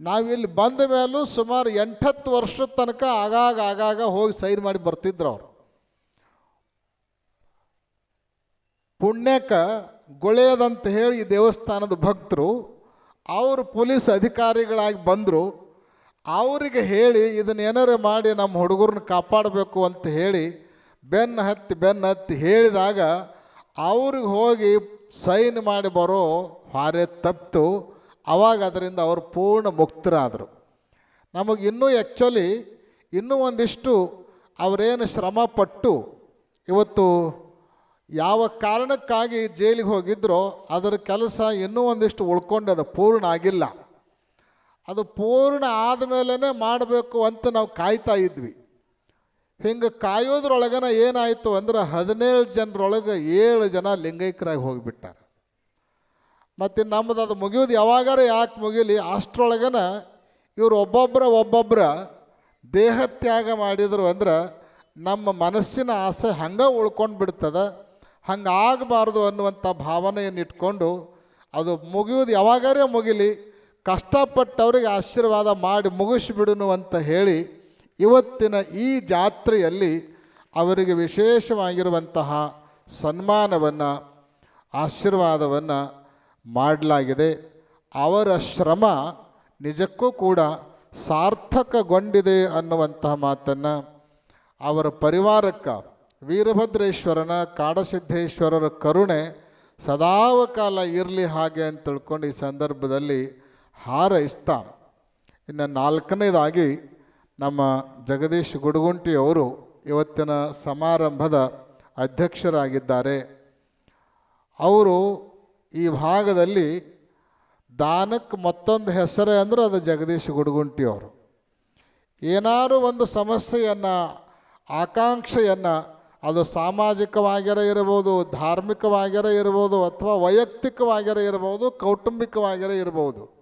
ನಾವಿಲ್ಲಿ ಬಂದ ಮೇಲೂ ಸುಮಾರು ಎಂಟತ್ತು ವರ್ಷದ ತನಕ ಆಗಾಗ ಆಗಾಗ ಹೋಗಿ ಸೈನ್ ಮಾಡಿ ಬರ್ತಿದ್ರು ಅವರು. ಪುಣ್ಯಕ್ಕೆ ಗೊಳೆಯದಂತ ಹೇಳಿ ಈ ದೇವಸ್ಥಾನದ ಭಕ್ತರು, ಅವರು ಪೊಲೀಸ್ ಅಧಿಕಾರಿಗಳಾಗಿ ಬಂದರು. ಅವರಿಗೆ ಹೇಳಿ, ಇದನ್ನ ಏನಾರು ಮಾಡಿ ನಮ್ಮ ಹುಡುಗರನ್ನ ಕಾಪಾಡಬೇಕು ಅಂತ ಹೇಳಿ, ಬೆನ್ನು ಹತ್ತಿ ಬೆನ್ನು ಹತ್ತಿ ಹೇಳಿದಾಗ ಅವ್ರಿಗೆ ಹೋಗಿ ಸೈನ್ ಮಾಡಿ ಬರೋ ಹಾರೆ ತಪ್ಪಿತು ಅವಾಗ ಅದರಿಂದ ಅವರು ಪೂರ್ಣ ಮುಕ್ತರಾದರು. ನಮಗೆ ಇನ್ನೂ ಆ್ಯಕ್ಚುಲಿ ಇನ್ನೂ ಒಂದಿಷ್ಟು ಅವರೇನು ಶ್ರಮ ಪಟ್ಟು ಇವತ್ತು ಯಾವ ಕಾರಣಕ್ಕಾಗಿ ಜೈಲಿಗೆ ಹೋಗಿದ್ರೋ, ಅದರ ಕೆಲಸ ಇನ್ನೂ ಒಂದಿಷ್ಟು ಉಳ್ಕೊಂಡದ ಪೂರ್ಣ ಆಗಿಲ್ಲ. ಅದು ಪೂರ್ಣ ಆದಮೇಲೇ ಮಾಡಬೇಕು ಅಂತ ನಾವು ಕಾಯ್ತಾ ಇದ್ವಿ. ಹಿಂಗೆ ಕಾಯೋದ್ರೊಳಗನ ಏನಾಯಿತು ಅಂದ್ರೆ ಹದಿನೇಳು ಜನರೊಳಗೆ ಏಳು ಜನ ಲಿಂಗೈಕ್ಯರಾಗಿ ಹೋಗಿಬಿಟ್ಟಾರೆ. ಮತ್ತು ನಮ್ಮದು ಅದು ಮುಗಿಯೋದು ಯಾವಾಗಾರ ಯಾಕೆ ಮುಗಿಲಿ, ಅಷ್ಟರೊಳಗನ ಇವರು ಒಬ್ಬೊಬ್ಬರ ಒಬ್ಬೊಬ್ಬರ ದೇಹ ತ್ಯಾಗ ಮಾಡಿದರು ಅಂದ್ರೆ ನಮ್ಮ ಮನಸ್ಸಿನ ಆಸೆ ಹಂಗೆ ಉಳ್ಕೊಂಡು ಬಿಡ್ತದೆ, ಹಂಗೆ ಆಗಬಾರ್ದು ಅನ್ನುವಂಥ ಭಾವನೆಯನ್ನು ಇಟ್ಕೊಂಡು ಅದು ಮುಗಿಯೋದು ಯಾವಾಗಾರೇ ಮುಗಿಲಿ ಕಷ್ಟಪಟ್ಟವ್ರಿಗೆ ಆಶೀರ್ವಾದ ಮಾಡಿ ಮುಗಿಸಿಬಿಡುನು ಅಂತ ಹೇಳಿ ಇವತ್ತಿನ ಈ ಜಾತ್ರೆಯಲ್ಲಿ ಅವರಿಗೆ ವಿಶೇಷವಾಗಿರುವಂತಹ ಸನ್ಮಾನವನ್ನು, ಆಶೀರ್ವಾದವನ್ನು ಮಾಡಲಾಗಿದೆ. ಅವರ ಶ್ರಮ ನಿಜಕ್ಕೂ ಕೂಡ ಸಾರ್ಥಕಗೊಂಡಿದೆ ಅನ್ನುವಂತಹ ಮಾತನ್ನು ಅವರ ಪರಿವಾರಕ್ಕೆ, ವೀರಭದ್ರೇಶ್ವರನ ಕಾಡಸಿದ್ದೇಶ್ವರರ ಕರುಣೆ ಸದಾವಕಾಲ ಇರಲಿ ಹಾಗೆ ಅಂತ ತಿಳ್ಕೊಂಡು ಈ ಸಂದರ್ಭದಲ್ಲಿ ಹಾರೈಸ್ತಾ ಇನ್ನು ನಾಲ್ಕನೇದಾಗಿ ನಮ್ಮ ಜಗದೀಶ್ ಗುಡುಗುಂಟಿಯವರು ಇವತ್ತಿನ ಸಮಾರಂಭದ ಅಧ್ಯಕ್ಷರಾಗಿದ್ದಾರೆ. ಅವರು ಈ ಭಾಗದಲ್ಲಿ ದಾನಕ್ಕೆ ಮತ್ತೊಂದು ಹೆಸರೇ ಅಂದರೆ ಅದು ಜಗದೀಶ್ ಗುಡುಗುಂಟಿಯವರು ಏನಾದರೂ ಒಂದು ಸಮಸ್ಯೆಯನ್ನು, ಆಕಾಂಕ್ಷೆಯನ್ನು, ಅದು ಸಾಮಾಜಿಕವಾಗಿರ ಇರ್ಬೋದು, ಧಾರ್ಮಿಕವಾಗಿರ ಇರ್ಬೋದು, ಅಥವಾ ವೈಯಕ್ತಿಕವಾಗಿರ ಇರ್ಬೋದು, ಕೌಟುಂಬಿಕವಾಗಿರ ಇರ್ಬೋದು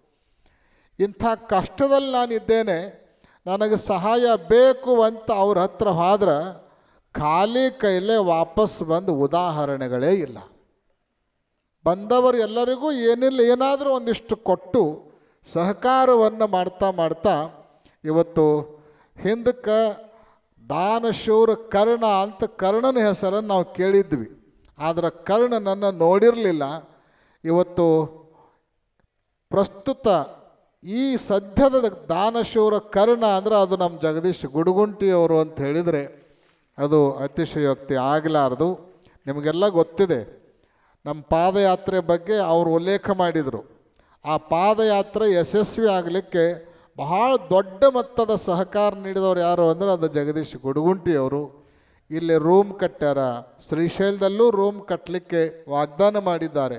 ಇಂಥ ಕಷ್ಟದಲ್ಲಿ ನಾನಿದ್ದೇನೆ, ನನಗೆ ಸಹಾಯ ಬೇಕು ಅಂತ ಅವ್ರ ಹತ್ರ ಹೋದ್ರೆ ಖಾಲಿ ಕೈಲೇ ವಾಪಸ್ ಬಂದು ಉದಾಹರಣೆಗಳೇ ಇಲ್ಲ. ಬಂದವರು ಎಲ್ಲರಿಗೂ ಏನಿಲ್ಲ, ಏನಾದರೂ ಒಂದಿಷ್ಟು ಕೊಟ್ಟು ಸಹಕಾರವನ್ನು ಮಾಡ್ತಾ ಮಾಡ್ತಾ ಇವತ್ತು ಹಿಂದಕ್ಕೆ ದಾನಶೂರ ಕರ್ಣ ಅಂತ ಕರ್ಣನ ಹೆಸರನ್ನು ನಾವು ಕೇಳಿದ್ವಿ. ಆದರೆ ಕರ್ಣನನ್ನು ನೋಡಿರಲಿಲ್ಲ. ಇವತ್ತು ಪ್ರಸ್ತುತ ಈ ಸದ್ಯದ ದಾನಶೂರ ಕರ್ಣ ಅಂದರೆ ಅದು ನಮ್ಮ ಜಗದೀಶ್ ಗುಡುಗುಂಟಿಯವರು ಅಂತ ಹೇಳಿದರೆ ಅದು ಅತಿಶಯೋಕ್ತಿ ಆಗಲಾರದು. ನಿಮಗೆಲ್ಲ ಗೊತ್ತಿದೆ, ನಮ್ಮ ಪಾದಯಾತ್ರೆ ಬಗ್ಗೆ ಅವರು ಉಲ್ಲೇಖ ಮಾಡಿದರು. ಆ ಪಾದಯಾತ್ರೆ ಯಶಸ್ವಿ ಆಗಲಿಕ್ಕೆ ಬಹಳ ದೊಡ್ಡ ಮೊತ್ತದ ಸಹಕಾರ ನೀಡಿದವರು ಯಾರು ಅಂದರೆ ಅದು ಜಗದೀಶ್ ಗುಡುಗುಂಟಿಯವರು. ಇಲ್ಲಿ ರೂಮ್ ಕಟ್ಟ್ಯಾರ ಶ್ರೀಶೈಲದಲ್ಲೂ ರೂಮ್ ಕಟ್ಟಲಿಕ್ಕೆ ವಾಗ್ದಾನ ಮಾಡಿದ್ದಾರೆ.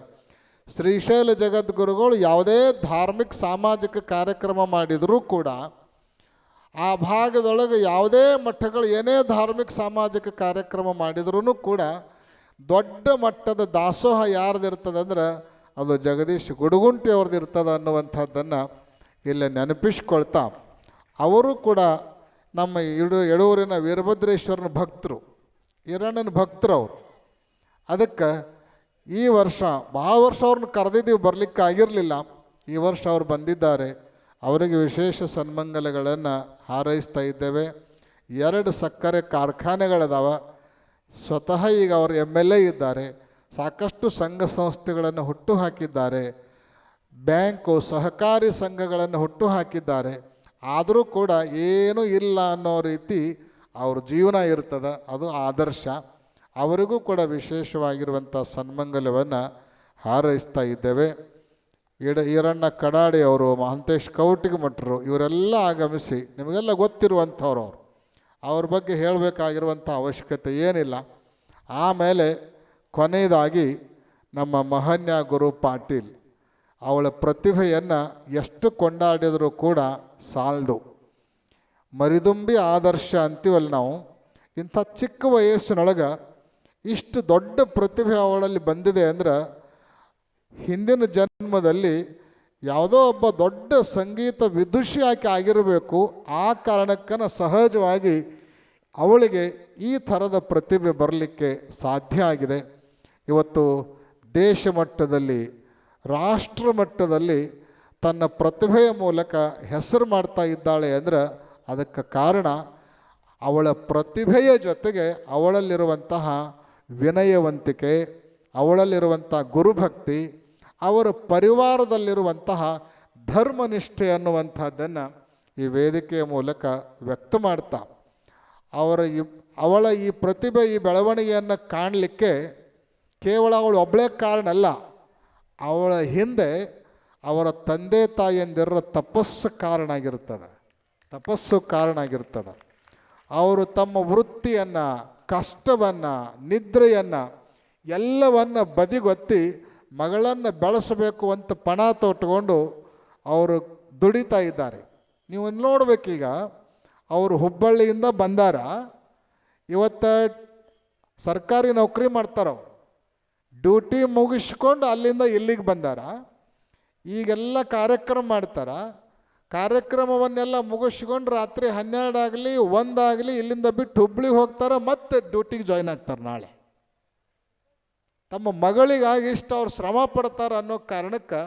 ಶ್ರೀಶೈಲ ಜಗದ್ಗುರುಗಳು ಯಾವುದೇ ಧಾರ್ಮಿಕ ಸಾಮಾಜಿಕ ಕಾರ್ಯಕ್ರಮ ಮಾಡಿದರೂ ಕೂಡ ಆ ಭಾಗದೊಳಗೆ ಯಾವುದೇ ಮಠಗಳು ಏನೇ ಧಾರ್ಮಿಕ ಸಾಮಾಜಿಕ ಕಾರ್ಯಕ್ರಮ ಮಾಡಿದ್ರೂ ಕೂಡ ದೊಡ್ಡ ಮಟ್ಟದ ದಾಸೋಹ ಯಾರ್ದು ಇರ್ತದಂದ್ರೆ ಅದು ಜಗದೀಶ್ ಗುಡುಗುಂಟಿ ಅವ್ರದ್ದು ಇರ್ತದೆ ಅನ್ನುವಂಥದ್ದನ್ನು ಇಲ್ಲಿ ನೆನಪಿಸ್ಕೊಳ್ತಾ ಅವರು ಕೂಡ ನಮ್ಮ ಇಡು ಎಡೂರಿನ ವೀರಭದ್ರೇಶ್ವರನ ಭಕ್ತರು ಹಿರಣ್ಣನ ಭಕ್ತರು ಅವರು ಅದಕ್ಕೆ ಈ ವರ್ಷ, ಭಾಳ ವರ್ಷ ಅವ್ರನ್ನ ಕರೆದಿದ್ದೀವಿ, ಬರಲಿಕ್ಕೆ ಆಗಿರಲಿಲ್ಲ. ಈ ವರ್ಷ ಅವ್ರು ಬಂದಿದ್ದಾರೆ. ಅವರಿಗೆ ವಿಶೇಷ ಸನ್ಮಂಗಲಗಳನ್ನು ಹಾರೈಸ್ತಾ ಇದ್ದೇವೆ. ಎರಡು ಸಕ್ಕರೆ ಕಾರ್ಖಾನೆಗಳಿದಾವ. ಸ್ವತಃ ಈಗ ಅವರು ಎಂ ಎಲ್ ಎ ಇದ್ದಾರೆ. ಸಾಕಷ್ಟು ಸಂಘ ಸಂಸ್ಥೆಗಳನ್ನು ಹುಟ್ಟು ಹಾಕಿದ್ದಾರೆ ಬ್ಯಾಂಕು, ಸಹಕಾರಿ ಸಂಘಗಳನ್ನು ಹುಟ್ಟು ಹಾಕಿದ್ದಾರೆ ಆದರೂ ಕೂಡ ಏನೂ ಇಲ್ಲ ಅನ್ನೋ ರೀತಿ ಅವ್ರ ಜೀವನ ಇರ್ತದೆ. ಅದು ಆದರ್ಶ. ಅವರಿಗೂ ಕೂಡ ವಿಶೇಷವಾಗಿರುವಂಥ ಸನ್ಮಂಗಲವನ್ನು ಹಾರೈಸ್ತಾ ಇದ್ದೇವೆ. ಇಡ ಈರಣ್ಣ ಕಡಾಡಿ ಅವರು, ಮಹಂತೇಶ್ ಕೌಟಿಗೆ ಮಠರು, ಇವರೆಲ್ಲ ಆಗಮಿಸಿ ನಿಮಗೆಲ್ಲ ಗೊತ್ತಿರುವಂಥವ್ರು ಅವರು. ಅವ್ರ ಬಗ್ಗೆ ಹೇಳಬೇಕಾಗಿರುವಂಥ ಅವಶ್ಯಕತೆ ಏನಿಲ್ಲ. ಆಮೇಲೆ ಕೊನೆಯದಾಗಿ ನಮ್ಮ ಮಹನ್ಯ ಗುರು ಪಾಟೀಲ್, ಅವಳ ಪ್ರತಿಭೆಯನ್ನು ಎಷ್ಟು ಕೊಂಡಾಡಿದರೂ ಕೂಡ ಸಾಲದು. ಮರಿದುಂಬಿ ಆದರ್ಶ ಅಂತೀವಲ್ಲ ನಾವು, ಇಂಥ ಚಿಕ್ಕ ವಯಸ್ಸಿನೊಳಗೆ ಇಷ್ಟು ದೊಡ್ಡ ಪ್ರತಿಭೆ ಅವಳಲ್ಲಿ ಬಂದಿದೆ ಅಂದ್ರೆ ಹಿಂದಿನ ಜನ್ಮದಲ್ಲಿ ಯಾವುದೋ ಒಬ್ಬ ದೊಡ್ಡ ಸಂಗೀತ ವಿದುಷಿ ಆಕೆ ಆಗಿರಬೇಕು, ಆ ಕಾರಣಕ್ಕನ ಸಹಜವಾಗಿ ಅವಳಿಗೆ ಈ ಥರದ ಪ್ರತಿಭೆ ಬರಲಿಕ್ಕೆ ಸಾಧ್ಯ ಆಗಿದೆ. ಇವತ್ತು ದೇಶ ಮಟ್ಟದಲ್ಲಿ ರಾಷ್ಟ್ರ ಮಟ್ಟದಲ್ಲಿ ತನ್ನ ಪ್ರತಿಭೆಯ ಮೂಲಕ ಹೆಸರು ಮಾಡ್ತಾ ಇದ್ದಾಳೆ ಅಂದರೆ ಅದಕ್ಕೆ ಕಾರಣ ಅವಳ ಪ್ರತಿಭೆಯ ಜೊತೆಗೆ ಅವಳಲ್ಲಿರುವಂತಹ ವಿನಯವಂತಿಕೆ, ಅವಳಲ್ಲಿರುವಂಥ ಗುರುಭಕ್ತಿ, ಅವರ ಪರಿವಾರದಲ್ಲಿರುವಂತಹ ಧರ್ಮನಿಷ್ಠೆ ಅನ್ನುವಂಥದ್ದನ್ನು ಈ ವೇದಿಕೆಯ ಮೂಲಕ ವ್ಯಕ್ತ ಮಾಡ್ತಾ. ಅವರ ಈ, ಅವಳ ಈ ಪ್ರತಿಭೆ, ಈ ಬೆಳವಣಿಗೆಯನ್ನು ಕಾಣಲಿಕ್ಕೆ ಕೇವಲ ಅವಳು ಒಬ್ಬಳೇ ಕಾರಣ ಅಲ್ಲ ಅವಳ ಹಿಂದೆ ಅವರ ತಂದೆ ತಾಯಿಯಂದಿರ ತಪಸ್ಸು ಕಾರಣ ಆಗಿರ್ತದೆ. ತಪಸ್ಸು ಕಾರಣ ಆಗಿರ್ತದೆ. ಅವರು ತಮ್ಮ ವೃತ್ತಿಯನ್ನು ಕಷ್ಟವನ್ನು, ನಿದ್ರೆಯನ್ನು, ಎಲ್ಲವನ್ನು ಬದಿಗೊತ್ತಿ ಮಗಳನ್ನು ಬೆಳೆಸಬೇಕು ಅಂತ ಪಣ ತೊಟ್ಟುಕೊಂಡು ಅವರು ದುಡಿತಾ ಇದ್ದಾರೆ. ನೀವು ನೋಡಬೇಕೀಗ, ಅವರು ಹುಬ್ಬಳ್ಳಿಯಿಂದ ಬಂದಾರ. ಇವತ್ತು ಸರ್ಕಾರಿ ನೌಕರಿ ಮಾಡ್ತಾರವ್ರು ಡ್ಯೂಟಿ ಮುಗಿಸ್ಕೊಂಡು ಅಲ್ಲಿಂದ ಇಲ್ಲಿಗೆ ಬಂದಾರ. ಈಗೆಲ್ಲ ಕಾರ್ಯಕ್ರಮ ಮಾಡ್ತಾರ. ಕಾರ್ಯಕ್ರಮವನ್ನೆಲ್ಲ ಮುಗಿಸ್ಕೊಂಡು ರಾತ್ರಿ ಹನ್ನೆರಡು ಆಗಲಿ ಒಂದಾಗಲಿ ಇಲ್ಲಿಂದ ಬಿಟ್ಟು ಹುಬ್ಳಿಗೆ ಹೋಗ್ತಾರೆ, ಮತ್ತೆ ಡ್ಯೂಟಿಗೆ ಜಾಯ್ನ್ ಆಗ್ತಾರೆ ನಾಳೆ. ತಮ್ಮ ಮಗಳಿಗಾಗಿ ಇಷ್ಟು ಅವ್ರು ಶ್ರಮ ಪಡ್ತಾರೆ ಅನ್ನೋ ಕಾರಣಕ್ಕೆ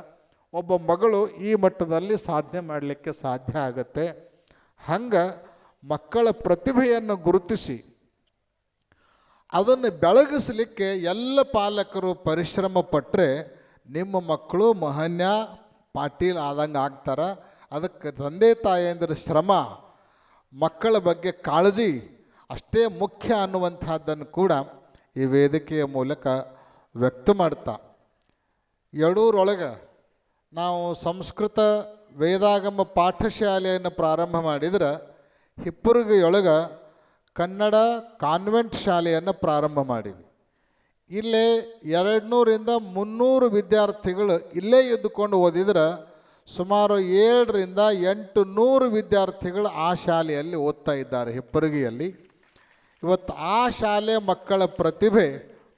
ಒಬ್ಬ ಮಗಳು ಈ ಮಟ್ಟದಲ್ಲಿ ಸಾಧನೆ ಮಾಡಲಿಕ್ಕೆ ಸಾಧ್ಯ ಆಗುತ್ತೆ. ಹಂಗೆ ಮಕ್ಕಳ ಪ್ರತಿಭೆಯನ್ನು ಗುರುತಿಸಿ, ಅದನ್ನು ಬೆಳಗಿಸಲಿಕ್ಕೆ ಎಲ್ಲ ಪಾಲಕರು ಪರಿಶ್ರಮ ಪಟ್ಟರೆ ನಿಮ್ಮ ಮಕ್ಕಳು ಮಹನ್ಯ ಪಾಟೀಲ್ ಆದಂಗೆ ಆಗ್ತಾರೆ. ಅದಕ್ಕೆ ತಂದೆ ತಾಯಿಯಂದ್ರ ಶ್ರಮ, ಮಕ್ಕಳ ಬಗ್ಗೆ ಕಾಳಜಿ, ಅಷ್ಟೇ ಮುಖ್ಯ ಅನ್ನುವಂಥದ್ದನ್ನು ಕೂಡ ಈ ವೇದಿಕೆಯ ಮೂಲಕ ವ್ಯಕ್ತ ಮಾಡ್ತಾ. ಯಡೂರೊಳಗೆ ನಾವು ಸಂಸ್ಕೃತ ವೇದಾಗಮ ಪಾಠಶಾಲೆಯನ್ನು ಪ್ರಾರಂಭ ಮಾಡಿದ್ರೆ ಹಿಪ್ಪುರ್ಗಿಯೊಳಗೆ ಕನ್ನಡ ಕಾನ್ವೆಂಟ್ ಶಾಲೆಯನ್ನು ಪ್ರಾರಂಭ ಮಾಡಿವಿ ಇಲ್ಲೇ ಎರಡು ನೂರಿಂದ ಮುನ್ನೂರು ವಿದ್ಯಾರ್ಥಿಗಳು ಇಲ್ಲೇ ಇದ್ದುಕೊಂಡು ಓದಿದ್ರೆ ಸುಮಾರು ಏಳರಿಂದ ಎಂಟು ನೂರು ವಿದ್ಯಾರ್ಥಿಗಳು ಆ ಶಾಲೆಯಲ್ಲಿ ಓದ್ತಾ ಇದ್ದಾರೆ ಹೆಪ್ಪರಗಿಯಲ್ಲಿ. ಇವತ್ತು ಆ ಶಾಲೆ ಮಕ್ಕಳ ಪ್ರತಿಭೆ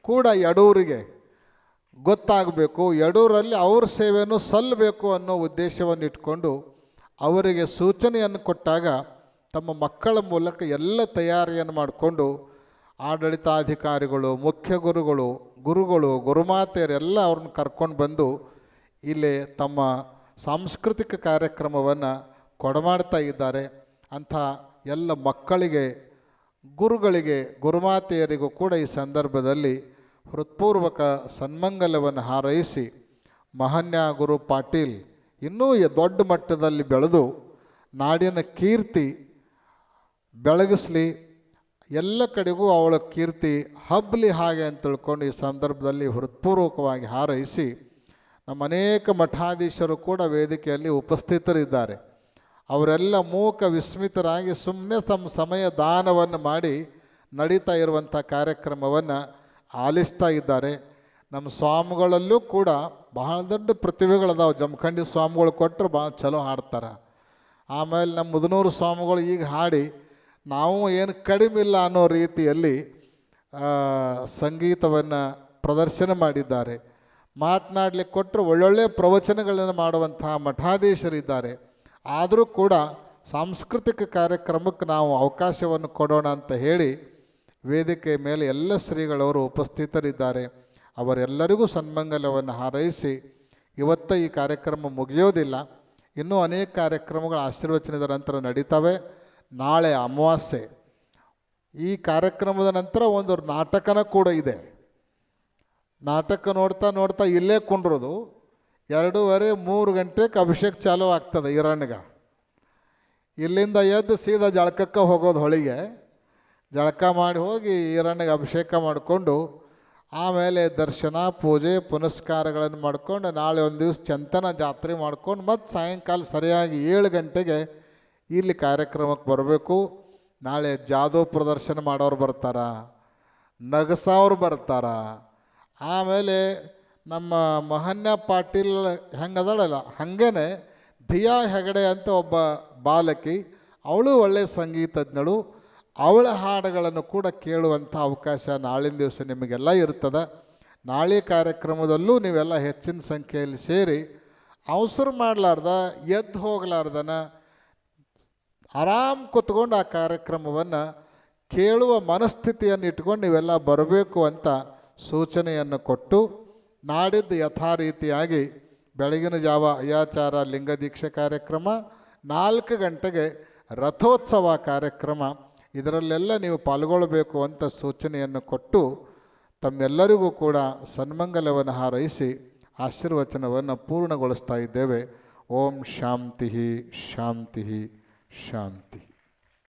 ಕೂಡ ಯಡೂರಿಗೆ ಗೊತ್ತಾಗಬೇಕು. ಯಡೂರಲ್ಲಿ ಅವ್ರ ಸೇವೆಯನ್ನು ಸಲ್ಲಬೇಕು ಅನ್ನೋ ಉದ್ದೇಶವನ್ನು ಇಟ್ಕೊಂಡು ಅವರಿಗೆ ಸೂಚನೆಯನ್ನು ಕೊಟ್ಟಾಗ ತಮ್ಮ ಮಕ್ಕಳ ಮೂಲಕ ಎಲ್ಲ ತಯಾರಿಯನ್ನು ಮಾಡಿಕೊಂಡು ಆಡಳಿತಾಧಿಕಾರಿಗಳು, ಮುಖ್ಯ ಗುರುಗಳು ಗುರುಗಳು, ಗುರುಮಾತೆಯರೆಲ್ಲ ಅವ್ರನ್ನ ಕರ್ಕೊಂಡು ಬಂದು ಇಲ್ಲಿ ತಮ್ಮ ಸಾಂಸ್ಕೃತಿಕ ಕಾರ್ಯಕ್ರಮವನ್ನು ಕೊಡಮಾಡ್ತಾ ಇದ್ದಾರೆ. ಅಂಥ ಎಲ್ಲ ಮಕ್ಕಳಿಗೆ, ಗುರುಗಳಿಗೆ, ಗುರುಮಾತೆಯರಿಗೂ ಕೂಡ ಈ ಸಂದರ್ಭದಲ್ಲಿ ಹೃತ್ಪೂರ್ವಕ ಸನ್ಮಂಗಲವನ್ನು ಹಾರೈಸಿ ಮಹನ್ಯ ಗುರು ಪಾಟೀಲ್ ಇನ್ನೂ ದೊಡ್ಡ ಮಟ್ಟದಲ್ಲಿ ಬೆಳೆದು ನಾಡಿನ ಕೀರ್ತಿ ಬೆಳಗಿಸಲಿ. ಎಲ್ಲ ಕಡೆಗೂ ಅವಳ ಕೀರ್ತಿ ಹಬ್ಬಲಿ ಹಾಗೆ ಅಂತ ತಿಳ್ಕೊಂಡು ಈ ಸಂದರ್ಭದಲ್ಲಿ ಹೃತ್ಪೂರ್ವಕವಾಗಿ ಹಾರೈಸಿ ನಮ್ಮ ಅನೇಕ ಮಠಾಧೀಶರು ಕೂಡ ವೇದಿಕೆಯಲ್ಲಿ ಉಪಸ್ಥಿತರಿದ್ದಾರೆ. ಅವರೆಲ್ಲ ಮೂಕ ವಿಸ್ಮಿತರಾಗಿ ಸುಮ್ಮನೆ ತಮ್ಮ ಸಮಯ ದಾನವನ್ನು ಮಾಡಿ ನಡೀತಾ ಇರುವಂಥ ಕಾರ್ಯಕ್ರಮವನ್ನು ಆಲಿಸ್ತಾ ಇದ್ದಾರೆ. ನಮ್ಮ ಸ್ವಾಮಿಗಳಲ್ಲೂ ಕೂಡ ಬಹಳ ದೊಡ್ಡ ಪ್ರತಿಭೆಗಳದಾವೆ. ಜಮಖಂಡಿ ಸ್ವಾಮಿಗಳು ಕೊಟ್ಟರು ಭಾಳ ಚಲೋ ಹಾಡ್ತಾರೆ. ಆಮೇಲೆ ನಮ್ಮ ಮುದನೂರು ಸ್ವಾಮಿಗಳು ಈಗ ಹಾಡಿ, ನಾವು ಏನು ಕಡಿಮೆ ಇಲ್ಲ ಅನ್ನೋ ರೀತಿಯಲ್ಲಿ ಸಂಗೀತವನ್ನು ಪ್ರದರ್ಶನ ಮಾಡಿದ್ದಾರೆ. ಮಾತನಾಡಲಿಕ್ಕೆ ಕೊಟ್ಟರು ಒಳ್ಳೊಳ್ಳೆ ಪ್ರವಚನಗಳನ್ನು ಮಾಡುವಂತಹ ಮಠಾಧೀಶರಿದ್ದಾರೆ. ಆದರೂ ಕೂಡ ಸಾಂಸ್ಕೃತಿಕ ಕಾರ್ಯಕ್ರಮಕ್ಕೆ ನಾವು ಅವಕಾಶವನ್ನು ಕೊಡೋಣ ಅಂತ ಹೇಳಿ ವೇದಿಕೆ ಮೇಲೆ ಎಲ್ಲ ಶ್ರೀಗಳವರು ಉಪಸ್ಥಿತರಿದ್ದಾರೆ. ಅವರೆಲ್ಲರಿಗೂ ಸನ್ಮಂಗಲವನ್ನು ಹಾರೈಸಿ ಇವತ್ತ ಈ ಕಾರ್ಯಕ್ರಮ ಮುಗಿಯೋದಿಲ್ಲ. ಇನ್ನೂ ಅನೇಕ ಕಾರ್ಯಕ್ರಮಗಳು ಆಶೀರ್ವಚನದ ನಂತರ ನಡೀತವೆ. ನಾಳೆ ಅಮಾವಾಸ್ಯೆ. ಈ ಕಾರ್ಯಕ್ರಮದ ನಂತರ ಒಂದು ನಾಟಕನ ಕೂಡ ಇದೆ. ನಾಟಕ ನೋಡ್ತಾ ನೋಡ್ತಾ ಇಲ್ಲೇ ಕುಂಡ್ರೋದು. ಎರಡೂವರೆ ಮೂರು ಗಂಟೆಗೆ ಅಭಿಷೇಕ ಚಾಲೂ ಆಗ್ತದೆ ಈರಣ್ಣಗ ಇಲ್ಲಿಂದ ಎದ್ದು ಸೀದಾ ಜಳಕಕ್ಕೆ ಹೋಗೋದು ಹೊಳಿಗೆ. ಜಳಕ ಮಾಡಿ ಹೋಗಿ ಈರಣ್ಣಿಗೆ ಅಭಿಷೇಕ ಮಾಡಿಕೊಂಡು ಆಮೇಲೆ ದರ್ಶನ, ಪೂಜೆ, ಪುನಸ್ಕಾರಗಳನ್ನು ಮಾಡ್ಕೊಂಡು ನಾಳೆ ಒಂದು ದಿವಸ ಚಂತನ ಜಾತ್ರೆ ಮಾಡ್ಕೊಂಡು ಮತ್ತು ಸಾಯಂಕಾಲ ಸರಿಯಾಗಿ ಏಳು ಗಂಟೆಗೆ ಇಲ್ಲಿ ಕಾರ್ಯಕ್ರಮಕ್ಕೆ ಬರಬೇಕು. ನಾಳೆ ಜಾದೂ ಪ್ರದರ್ಶನ ಮಾಡೋರು ಬರ್ತಾರ, ನಗಸವ್ರು ಬರ್ತಾರ. ಆಮೇಲೆ ನಮ್ಮ ಮಹನ್ಯ ಪಾಟೀಲ್ ಹೆಂಗದಳಲ್ಲ, ಹಾಗೇನೆ ದಿಯಾ ಹೆಗಡೆ ಅಂತ ಒಬ್ಬ ಬಾಲಕಿ, ಅವಳು ಒಳ್ಳೆಯ ಸಂಗೀತಜ್ಞಳು, ಅವಳ ಹಾಡುಗಳನ್ನು ಕೂಡ ಕೇಳುವಂಥ ಅವಕಾಶ ನಾಳಿನ ದಿವಸ ನಿಮಗೆಲ್ಲ ಇರ್ತದೆ. ನಾಳೆ ಕಾರ್ಯಕ್ರಮದಲ್ಲೂ ನೀವೆಲ್ಲ ಹೆಚ್ಚಿನ ಸಂಖ್ಯೆಯಲ್ಲಿ ಸೇರಿ ಅವಸರ ಮಾಡಲಾರ್ದ, ಎದ್ದು ಹೋಗಲಾರ್ದನ, ಆರಾಮ್ ಕೂತ್ಕೊಂಡು ಆ ಕಾರ್ಯಕ್ರಮವನ್ನು ಕೇಳುವ ಮನಸ್ಥಿತಿಯನ್ನು ಇಟ್ಕೊಂಡು ನೀವೆಲ್ಲ ಬರಬೇಕು ಅಂತ ಸೂಚನೆಯನ್ನು ಕೊಟ್ಟು ನಾಡಿದ್ದು ಯಥಾರೀತಿಯಾಗಿ ಬೆಳಗಿನ ಜಾವ ಅಯಾಚಾರ ಲಿಂಗದೀಕ್ಷೆ ಕಾರ್ಯಕ್ರಮ, ನಾಲ್ಕು ಗಂಟೆಗೆ ರಥೋತ್ಸವ ಕಾರ್ಯಕ್ರಮ, ಇದರಲ್ಲೆಲ್ಲ ನೀವು ಪಾಲ್ಗೊಳ್ಳಬೇಕು ಅಂತ ಸೂಚನೆಯನ್ನು ಕೊಟ್ಟು ತಮ್ಮೆಲ್ಲರಿಗೂ ಕೂಡ ಸನ್ಮಂಗಲವನ್ನು ಹಾರೈಸಿ ಆಶೀರ್ವಚನವನ್ನು ಪೂರ್ಣಗೊಳಿಸ್ತಾ ಇದ್ದೇವೆ. ಓಂ ಶಾಂತಿ ಶಾಂತಿ ಶಾಂತಿ